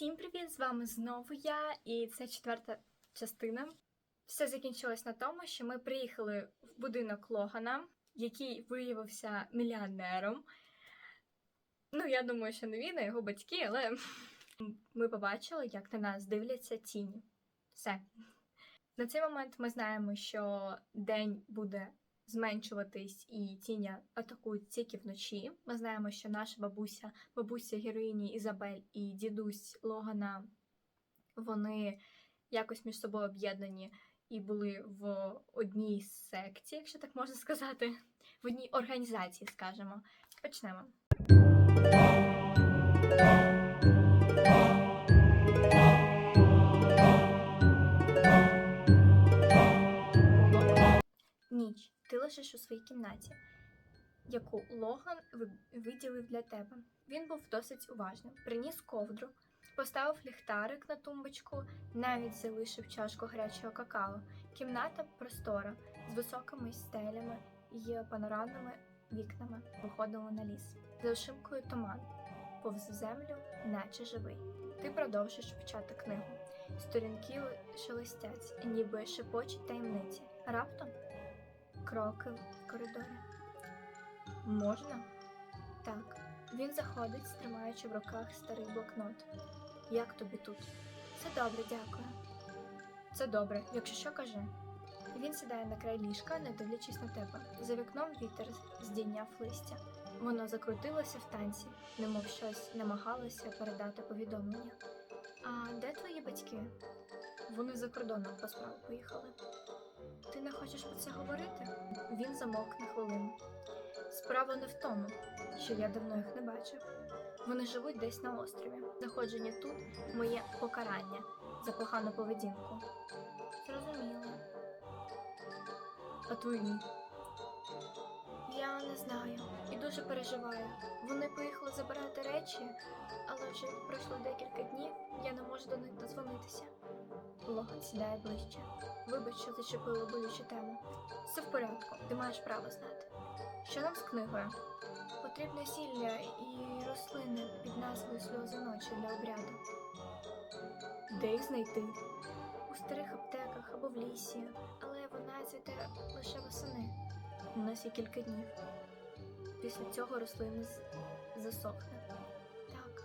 Всім привіт! З вами знову я, і це четверта частина. Все закінчилось на тому, що ми приїхали в будинок Логана, який виявився мільйонером. Ну, я думаю, що не він, а його батьки, але ми побачили, як на нас дивляться тіні. Все. На цей момент ми знаємо, що день буде зменшуватись і тіня атакують тільки вночі. Ми знаємо, що наша бабуся, бабуся героїні Ізабель і дідусь Логана, вони якось між собою об'єднані і були в одній секті, якщо так можна сказати, в одній організації, скажімо. Почнемо. Ніч, ти лежиш у своїй кімнаті, яку Логан виділив для тебе. Він був досить уважним. Приніс ковдру, поставив ліхтарик на тумбочку, навіть залишив чашку гарячого какао. Кімната простора з високими стелями і панорамними вікнами виходила на ліс. За ошимкою туман, повз землю, наче живий. Ти продовжиш вчати книгу. Сторінки шелестять, ніби шепочуть таємниці. Раптом кроки в коридорі. Можна? Так. Він заходить, тримаючи в руках старий блокнот. Як тобі тут? Все добре, дякую. Це добре, якщо що кажи. Він сідає на край ліжка, не дивлячись на тебе. За вікном вітер здійняв листя. Воно закрутилося в танці, немов щось намагалося передати повідомлення. А де твої батьки? Вони за кордоном по справу поїхали. Ти не хочеш про це говорити? Він замовк на хвилину. Справа не в тому, що я давно їх не бачив. Вони живуть десь на острові. Знаходження тут моє покарання за погану поведінку. Зрозуміло. А твої? Я не знаю і дуже переживаю. Вони поїхали забирати речі, але вже пройшло декілька днів, я не можу до них дозвонитися. Логан сідає ближче. Вибач, що зачепили болючу тему. Все в порядку, ти маєш право знати. Що нам з книгою? Потрібне зілля і рослини під назвою сльози ночі для обряду. Де їх знайти? У старих аптеках або в лісі, але вона цвіте лише восени. У нас є кілька днів. Після цього рослина засохне. Так.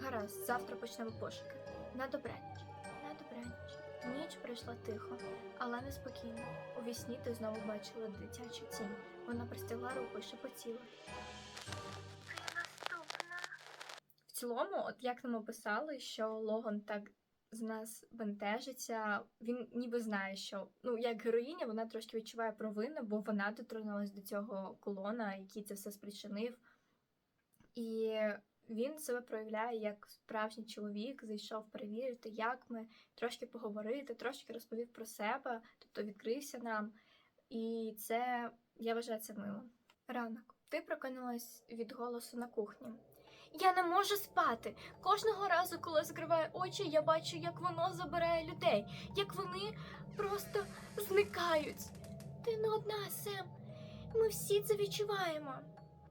Гаразд, завтра почнемо пошуки. На добраніч. Добраніч. Ніч пройшла тихо, але неспокійно. У вісні ти знову бачила дитячу тінь. Вона простягла руку і шепотіла. Ти наступна. В цілому, от як нам описали, що Логан так з нас бентежиться, він ніби знає, що ну як героїня вона трошки відчуває провину, бо вона дотронулась до цього колона, який це все спричинив. І він себе проявляє як справжній чоловік, зайшов перевірити, як ми, трошки поговорити, трошки розповів про себе, тобто відкрився нам. І це я вважаю це мило. Ранок. Ти прокинулась від голосу на кухні. Я не можу спати. Кожного разу, коли закриваю очі, я бачу, як воно забирає людей, як вони просто зникають. Ти не одна, Сем. Ми всі це відчуваємо.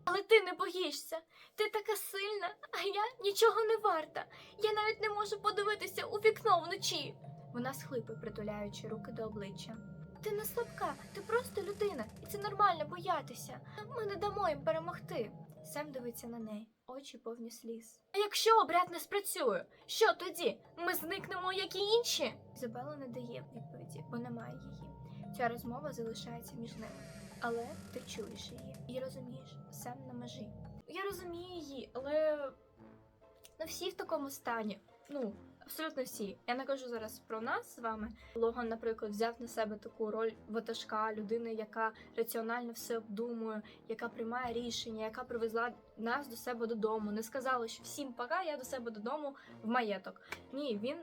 Але ти не боїшся. Ти така сильна, а я нічого не варта. Я навіть не можу подивитися у вікно вночі. Вона схлипає, притуляючи руки до обличчя. Ти не слабка, ти просто людина, і це нормально боятися. Ми не дамо їм перемогти. Сем дивиться на неї, очі повні сліз. А якщо обряд не спрацює, що тоді? Ми зникнемо, як і інші? Ізабела не дає відповіді, бо немає її. Ця розмова залишається між ними. Але ти чуєш її і розумієш, Сем на межі. Я розумію її, але не всі в такому стані. Ну, абсолютно всі. Я не кажу зараз про нас з вами. Логан, наприклад, взяв на себе таку роль ватажка, людини, яка раціонально все обдумує, яка приймає рішення, яка привезла нас до себе додому. Не сказала, що всім пока, я до себе додому в маєток. Ні, він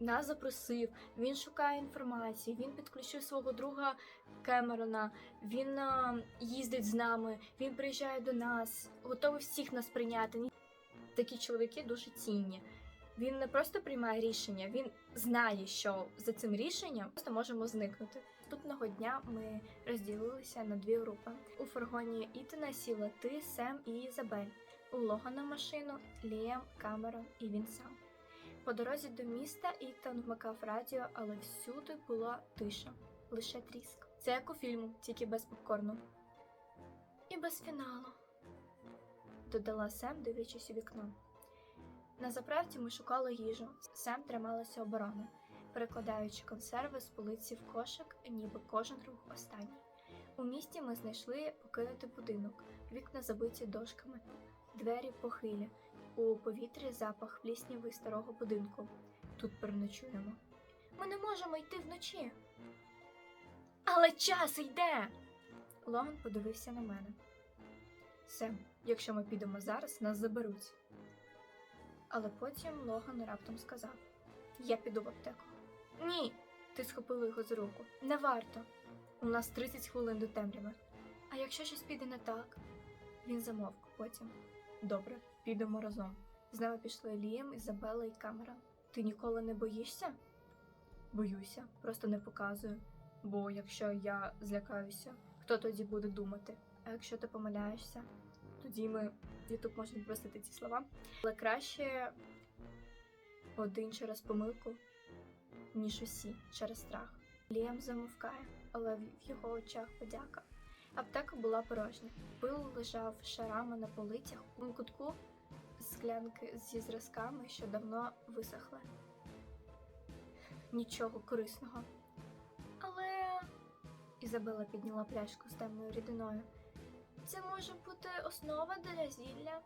нас запросив, він шукає інформації, він підключив свого друга Кемерона, він їздить з нами, він приїжджає до нас, готовий всіх нас прийняти. Такі чоловіки дуже цінні. Він не просто приймає рішення, він знає, що за цим рішенням просто можемо зникнути. Наступного дня ми розділилися на дві групи. У фургоні Ітана сіла ти, Сем і Ізабель. У Логана машину, Ліам, Камерон і він сам. По дорозі до міста Ітан вмикав радіо, але всюди була тиша, лише тріск. Це як у фільму, тільки без попкорну. І без фіналу, додала Сем, дивлячись у вікно. На заправці ми шукали їжу. Сем трималася оборони, перекладаючи консерви з полиці в кошик, ніби кожен рух останній. У місті ми знайшли покинутий будинок, вікна забиті дошками, двері похилі, у повітрі запах плісняви старого будинку. Тут переночуємо. Ми не можемо йти вночі. Але час йде. Логан подивився на мене. Сем, якщо ми підемо зараз, нас заберуть. Але потім Логан раптом сказав: Я піду в аптеку. Ні. Ти схопила його за руку. Не варто. У нас 30 хвилин до темряви. А якщо щось піде не так? Він замовк потім. Добре, підемо разом. З нами пішли Лієм, Ізабела і Камера. Ти ніколи не боїшся? Боюся, просто не показую. Бо якщо я злякаюся, хто тоді буде думати? А якщо ти помиляєшся, тоді ми Ютуб може не простити ці слова. Але краще один через помилку, ніж усі через страх. Ліам замовкає, але в його очах подяка. Аптека була порожня. Пил лежав шарами на полицях у кутку склянки зі зразками, що давно висохли. Нічого корисного. Але Ізабела підняла пляшку з темною рідиною. Це може бути основа для зілля,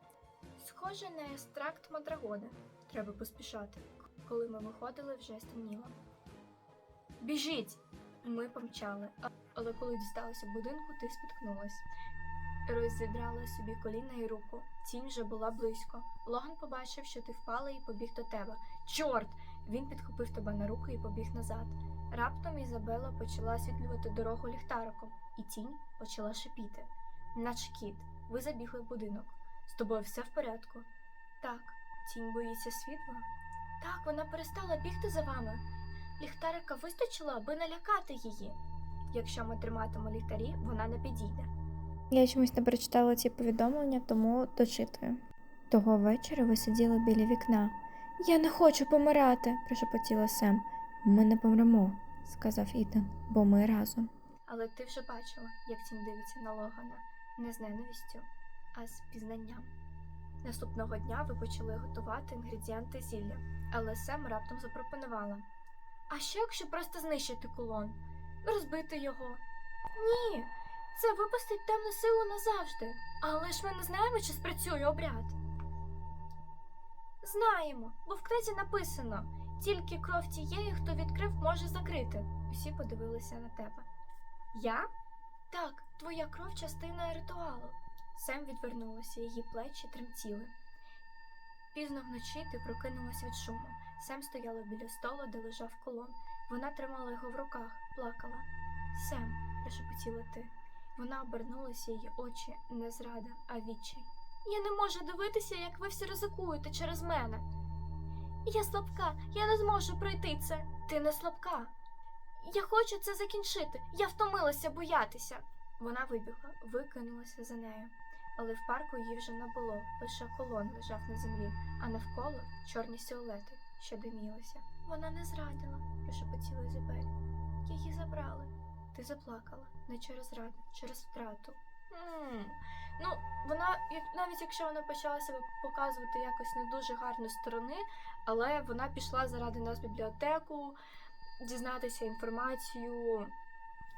схоже на екстракт мадрагони. Треба поспішати. Коли ми виходили, вже стемніло. Біжіть! Ми помчали, але коли дісталися будинку, ти спіткнулась. Розідрала собі коліна і руку. Тінь вже була близько. Логан побачив, що ти впала і побіг до тебе. Чорт! Він підхопив тебе на руки і побіг назад. Раптом Ізабела почала освітлювати дорогу ліхтариком, і тінь почала шипіти. Наче кіт, ви забігли в будинок. З тобою все в порядку. Так, тінь боїться світла. Так, вона перестала бігти за вами. Ліхтарика вистачило, аби налякати її. Якщо ми триматимемо ліхтарі, вона не підійде. Я чомусь не прочитала ці повідомлення, тому дочитую. Того вечора ви сиділи біля вікна. Я не хочу помирати, прошепотіла Сем. Ми не помремо, сказав Ітан, бо ми разом. Але ти вже бачила, як тінь дивиться на Логана не з ненавистю, а з пізнанням. Наступного дня ви почали готувати інгредієнти зілля, але Сем раптом запропонувала. А що якщо просто знищити кулон? Розбити його? Ні, це випустить темну силу назавжди. Але ж ми не знаємо, чи спрацює обряд. Знаємо, бо в книзі написано тільки кров тієї, хто відкрив, може закрити. Усі подивилися на тебе. Я? Так, твоя кров частина ритуалу. Сем відвернулася, її плечі тремтіли. Пізно вночі ти прокинулась від шуму. Сем стояла біля столу, де лежав колон. Вона тримала його в руках, плакала. Сем, прошепотіла ти. Вона обернулася, її очі не зрада, а відчай. Я не можу дивитися, як ви всі ризикуєте через мене. Я слабка, я не зможу пройти це. Ти не слабка. Я хочу це закінчити. Я втомилася боятися. Вона вибігла, викинулася за нею. Але в парку її вже не було, лише колон лежав на землі, а навколо чорні силуети, що димілися. Вона не зрадила, прошепотіла Ізабель. Її забрали. Ти заплакала не через раду, через втрату. м Ну, вона, навіть якщо вона почала себе показувати якось не дуже гарно сторони, але вона пішла заради нас в бібліотеку, дізнатися інформацію,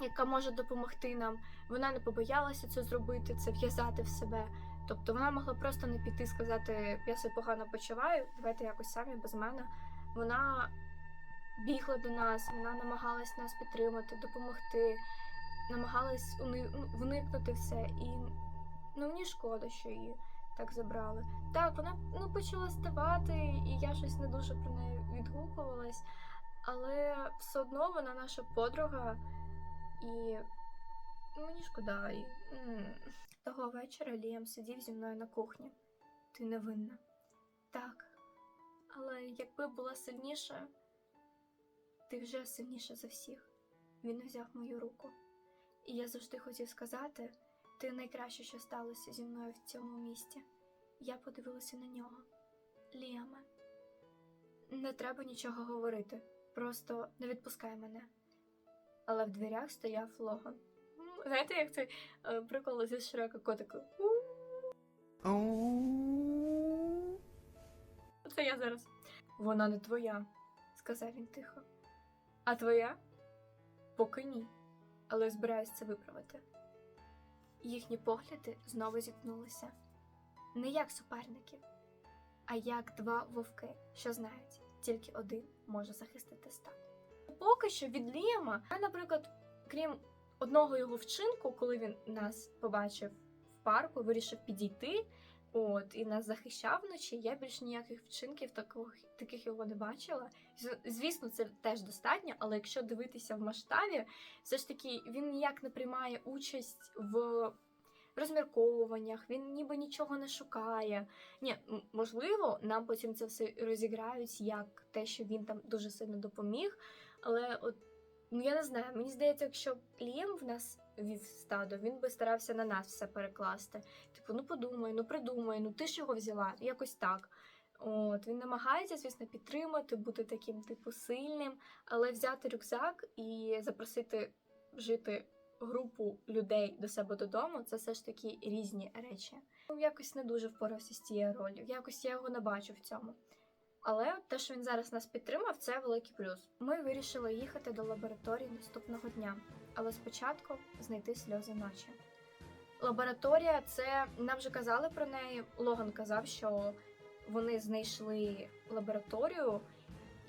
яка може допомогти нам. Вона не побоялася це зробити, це в'язати в себе. Тобто вона могла просто не піти сказати, я себе погано почуваю, давайте якось самі без мене. Вона бігла до нас, вона намагалась нас підтримати, допомогти, намагалась ну, уникнути все. І ну, мені шкода, що її так забрали. Так, вона ну, почала ставати, і я щось не дуже про неї відгукувалась, але все одно вона наша подруга, і ну, мені шкода. І... Того вечора Ліам сидів зі мною на кухні. Ти невинна. Так. Але якби була сильніша, ти вже сильніша за всіх. Він взяв мою руку. І я завжди хотів сказати, ти найкраще, що сталося зі мною в цьому місті. Я подивилася на нього. Ліаме. Не треба нічого говорити. Просто не відпускай мене. Але в дверях стояв Логан. Знаєте, як цей е, прикол зі Шрека котику? Це я зараз. Вона не твоя, сказав він тихо. А твоя? Поки ні. Але збираюсь це виправити. Їхні погляди знову зіткнулися. Не як суперники, а як два вовки, що знають, тільки один може захистити стадо. Поки що від Ліама, я, наприклад, крім одного його вчинку, коли він нас побачив в парку, вирішив підійти. От, і нас захищав вночі. Я більш ніяких вчинків таких, таких його не бачила. Звісно, це теж достатньо, але якщо дивитися в масштабі, все ж таки він ніяк не приймає участь в розмірковуваннях, він ніби нічого не шукає. Ні, можливо, нам потім це все розіграють як те, що він там дуже сильно допоміг. Але от ну я не знаю, мені здається, якщо б Лієм в нас вів стадо, він би старався на нас все перекласти. Типу, ну подумай, ну придумай, ну ти ж його взяла, якось так. От він намагається, звісно, підтримати, бути таким, типу, сильним, але взяти рюкзак і запросити жити групу людей до себе додому це все ж таки різні речі. Ну, якось не дуже впорався з цією ролью. Якось я його не бачу в цьому. Але те, що він зараз нас підтримав, це великий плюс. Ми вирішили їхати до лабораторії наступного дня, але спочатку знайти сльози ночі. Лабораторія, це нам вже казали про неї. Логан казав, що вони знайшли лабораторію,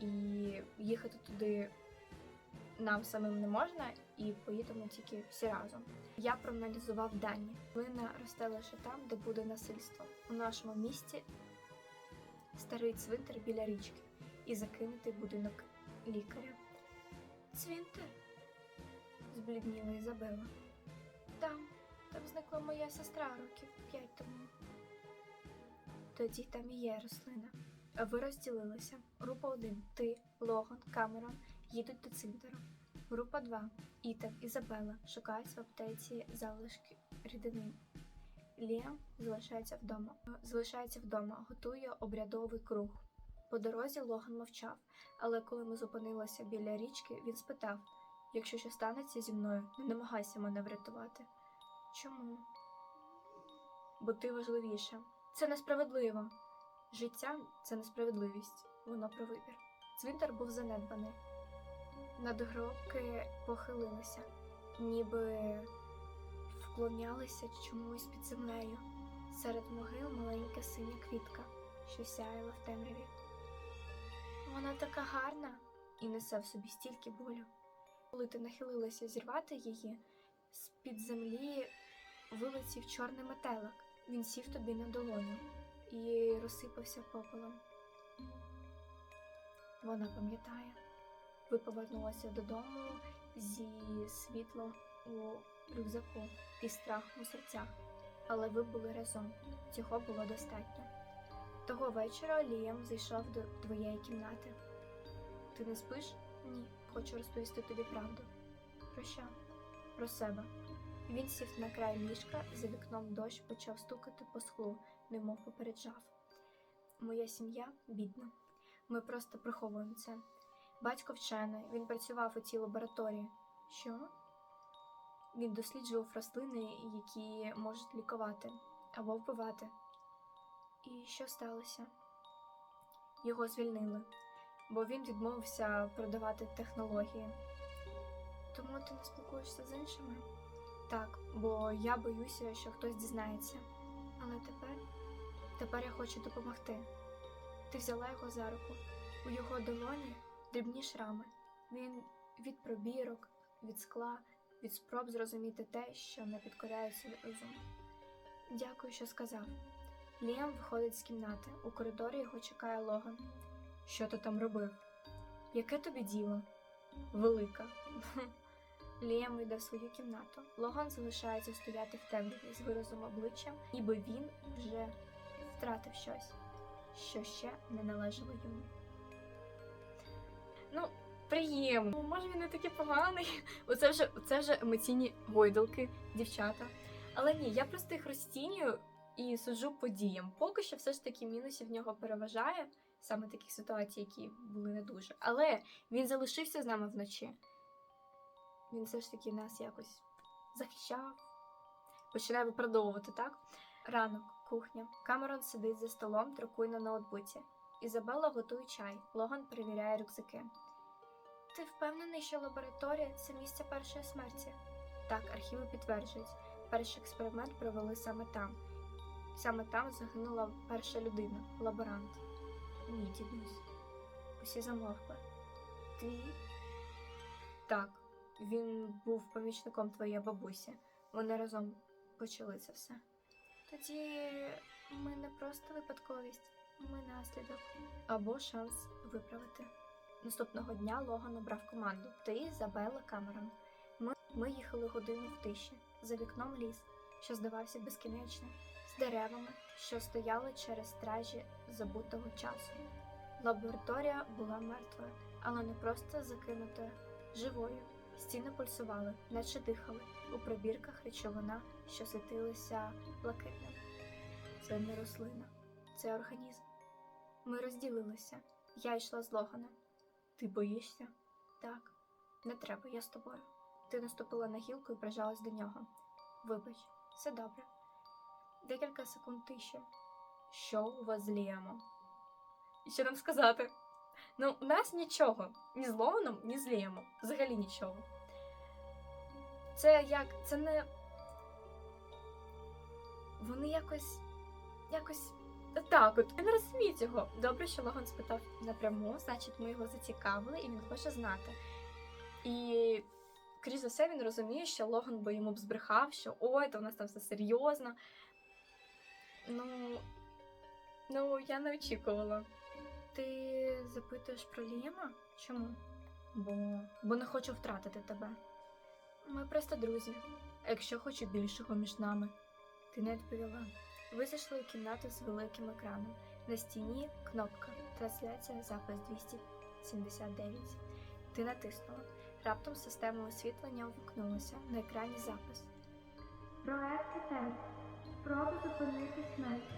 і їхати туди нам самим не можна, і поїдемо тільки всі разом. Я проаналізував дані. Плина росте лише там, де буде насильство. У нашому місті старий цвинтар біля річки і закинутий будинок лікаря. Цвинтар? зблідніла Ізабела. Там, там зникла моя сестра років п'ять тому. Тоді там і є рослина. Ви розділилися. Група 1. Ти, Логан, Камерон їдуть до цвинтару. Група 2. Ітан, Ізабела шукають в аптеці залишки рідини. Ліам залишається вдома. Залишається вдома, готує обрядовий круг. По дорозі Логан мовчав, але коли ми зупинилися біля річки, він спитав: якщо що станеться зі мною, не намагайся мене врятувати. Чому? Бо ти важливіша. Це несправедливо. Життя це несправедливість, воно про вибір. Цвинтар був занедбаний. Надгробки похилилися, ніби вклонялися чомусь під землею. Серед могил маленька синя квітка, що сяяла в темряві. Вона така гарна і несе в собі стільки болю. Коли ти нахилилася зірвати її, з-під землі вилетів чорний метелик. Він сів тобі на долоню і розсипався попелом. Вона пам'ятає. Ви повернулися додому зі світлом у рюкзаку і страхом у серцях, але ви були разом. Цього було достатньо. Того вечора Ліам зайшов до твоєї кімнати. Ти не спиш? Ні. Хочу розповісти тобі правду. Про що? Про себе. Він сів на край ліжка, за вікном дощ почав стукати по склу, немов попереджав. Моя сім'я бідна. Ми просто приховуємо це. Батько вчений, він працював у цій лабораторії. Що? Він досліджував рослини, які можуть лікувати або вбивати. І що сталося? Його звільнили, бо він відмовився продавати технології. Тому ти не спілкуєшся з іншими? Так, бо я боюся, що хтось дізнається. Але тепер, тепер я хочу допомогти. Ти взяла його за руку. У його долоні дрібні шрами. Він від пробірок, від скла, від спроб зрозуміти те, що не підкоряється розуму. Дякую, що сказав. Ліам виходить з кімнати. У коридорі його чекає Логан. Що ти там робив? Яке тобі діло? Велика. Ліам йде в свою кімнату. Логан залишається стояти в темряві з виразом обличчя, ніби він вже втратив щось, що ще не належало йому. Ну, приємно. Ну, Може, він не такий поганий. Оце вже, це вже емоційні гойдалки, дівчата. Але ні, я просто їх розцінюю і суджу по діям. Поки що все ж таки мінусів в нього переважає, саме таких ситуацій, які були не дуже. Але він залишився з нами вночі. Він все ж таки нас якось захищав. Починає виправдовувати, так? Ранок, кухня. Камерон сидить за столом, друкує на ноутбуці. Ізабелла готує чай. Логан перевіряє рюкзаки. Ти впевнений, що лабораторія це місце першої смерті? Так, архіви підтверджують. Перший експеримент провели саме там. Саме там загинула перша людина, лаборант. Ні, дідусь. Усі замовкли. Твій? Так, він був помічником твоєї бабусі. Вони разом почали це все. Тоді ми не просто випадковість, ми наслідок. Або шанс виправити. Наступного дня Логан обрав команду. Ти, Ізабелла Камерон. Ми, ми їхали годину в тиші. За вікном ліс, що здавався безкінечним, з деревами, що стояли через стражі забутого часу. Лабораторія була мертвою, але не просто закинутою, живою. Стіни пульсували, наче дихали. У пробірках речовина, що світилася блакитним. Це не рослина, це організм. Ми розділилися. Я йшла з Логаном. Ти боїшся? Так, не треба, я з тобою. Ти наступила на гілку і прижалась до нього. Вибач, все добре. Декілька секунд тиші. Що у вас з Ліамом? І що нам сказати? Ну, у нас нічого. Ні з Логаном, ні з Ліамом. Взагалі нічого. Це як. Це не. Вони якось. якось. Так, от я не розумію цього. Добре, що Логан спитав напряму, значить, ми його зацікавили, і він хоче знати. І, крізь за все, він розуміє, що Логан би йому б збрехав, що ой, то у нас там все серйозно. Ну, ну, я не очікувала. Ти запитуєш про Ліма? Чому? Бо, бо не хочу втратити тебе. Ми просто друзі. Якщо хочу більшого між нами, ти не відповіла. Ви зайшли у кімнату з великим екраном. На стіні кнопка Трансляція запис 279. Ти натиснула. Раптом система освітлення увімкнулася. На екрані запис. Проект тест. Спроба зупинити смерть.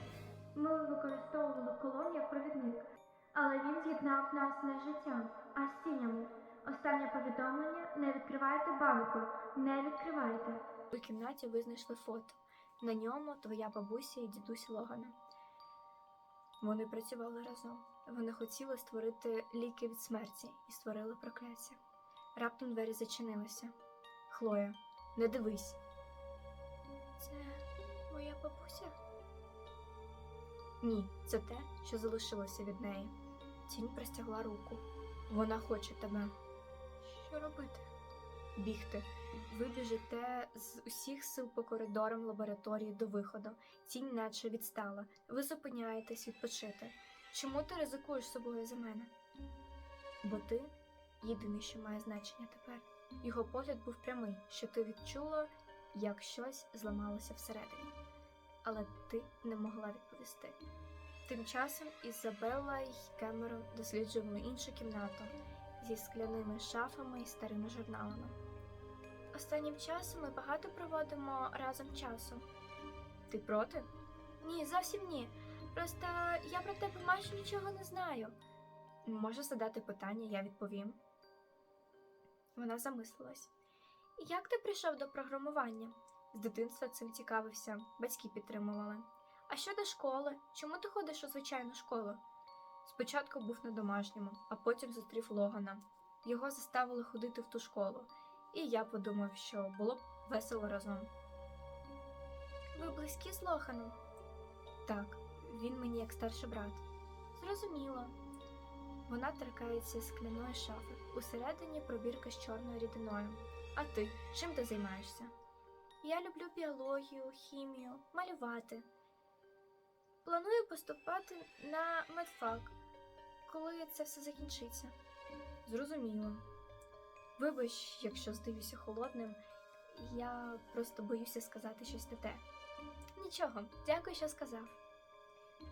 Ми використовували колон як провідник, але він з'єднав нас не життям, а з тінями. Останнє повідомлення не відкривайте банку, не відкривайте. У кімнаті ви знайшли фото. На ньому твоя бабуся і дідусь Логана. Вони працювали разом. Вони хотіли створити ліки від смерті і створили прокляття. Раптом двері зачинилися. Хлоя, не дивись. Це моя бабуся? Ні, це те, що залишилося від неї. Тінь простягла руку. Вона хоче тебе. Що робити? Бігти. Ви біжите з усіх сил по коридорам лабораторії до виходу. Тінь наче відстала. Ви зупиняєтесь відпочити. Чому ти ризикуєш собою за мене? Бо ти єдиний, що має значення тепер. Його погляд був прямий, що ти відчула, як щось зламалося всередині. Але ти не могла відповісти. Тим часом Ізабелла й Кемерон досліджували іншу кімнату зі скляними шафами і старими журналами. Останнім часом ми багато проводимо разом часу. Ти проти? Ні, зовсім ні. Просто я про тебе майже нічого не знаю. Можеш задати питання, я відповім. Вона замислилась. Як ти прийшов до програмування? З дитинства цим цікавився, батьки підтримували. А щодо школи, чому ти ходиш у звичайну школу? Спочатку був на домашньому, а потім зустрів Логана. Його заставили ходити в ту школу, і я подумав, що було б весело разом. Ви близькі з Лоханом? Так, він мені як старший брат. Зрозуміло. Вона торкається скляної шафи. Усередині пробірка з чорною рідиною. А ти чим ти займаєшся? Я люблю біологію, хімію, малювати. Планую поступати на медфак, коли це все закінчиться. Зрозуміло. Вибач, якщо здаюся холодним, я просто боюся сказати щось не те. Нічого, дякую, що сказав.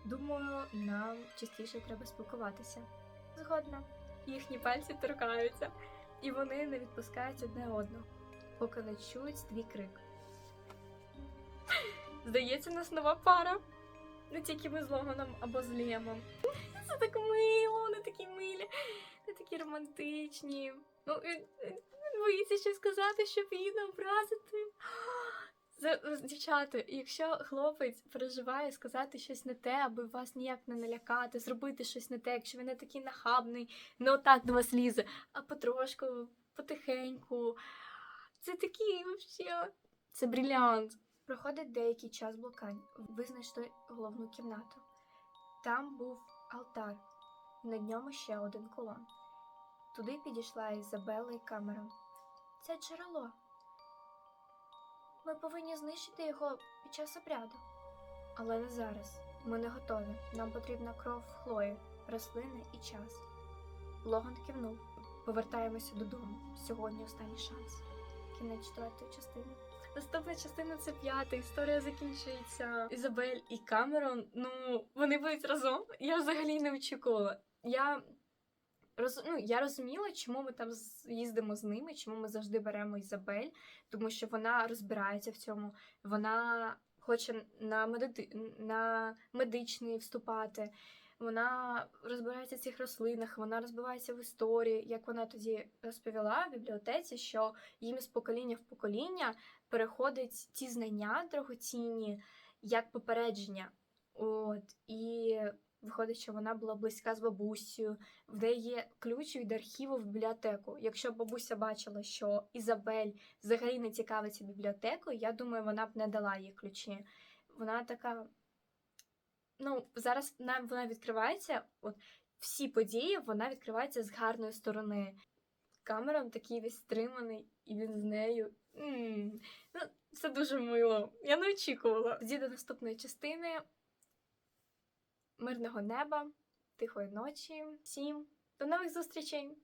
Думаю, нам частіше треба спілкуватися. Згодна. Їхні пальці торкаються, і вони не відпускають одне одного, поки не чують твій крик. Здається, нас нова пара. Не тільки ми з Логаном або з Лемом. Це так мило, вони такі милі, вони такі романтичні. Ну, він, він боїться щось сказати, щоб її не образити. Дівчата, якщо хлопець переживає сказати щось не те, аби вас ніяк не налякати, зробити щось не те, якщо він не такий нахабний, не отак до вас лізе, а потрошку, потихеньку. Це такий вообще. Це брилянт. Проходить деякий час блукань. Ви головну кімнату. Там був алтар, над ньому ще один колон. Туди підійшла Ізабела і Камерон. Це джерело. Ми повинні знищити його під час обряду. Але не зараз. Ми не готові. Нам потрібна кров Хлої, рослини і час. Логан кивнув. Повертаємося додому. Сьогодні останній шанс. Кінець четвертої частини. Наступна частина це п'ята. Історія закінчується. Ізабель і Камерон. Ну, вони будуть разом. Я взагалі не очікувала. Я роз... ну, я розуміла, чому ми там їздимо з ними, чому ми завжди беремо Ізабель, тому що вона розбирається в цьому, вона хоче на, медити... на медичний вступати. Вона розбирається в цих рослинах, вона розбивається в історії, як вона тоді розповіла в бібліотеці, що їм з покоління в покоління переходять ці знання дорогоцінні як попередження. От і виходить, що вона була близька з бабусею, в неї є ключ від архіву в бібліотеку. Якщо бабуся бачила, що Ізабель взагалі не цікавиться бібліотекою, я думаю, вона б не дала їй ключі. Вона така. Ну, зараз нам вона відкривається, от всі події вона відкривається з гарної сторони. Камерон такий весь стриманий, і він з нею. м Ну, це дуже мило. Я не очікувала. Тоді до наступної частини. Мирного неба, тихої ночі. Всім до нових зустрічей!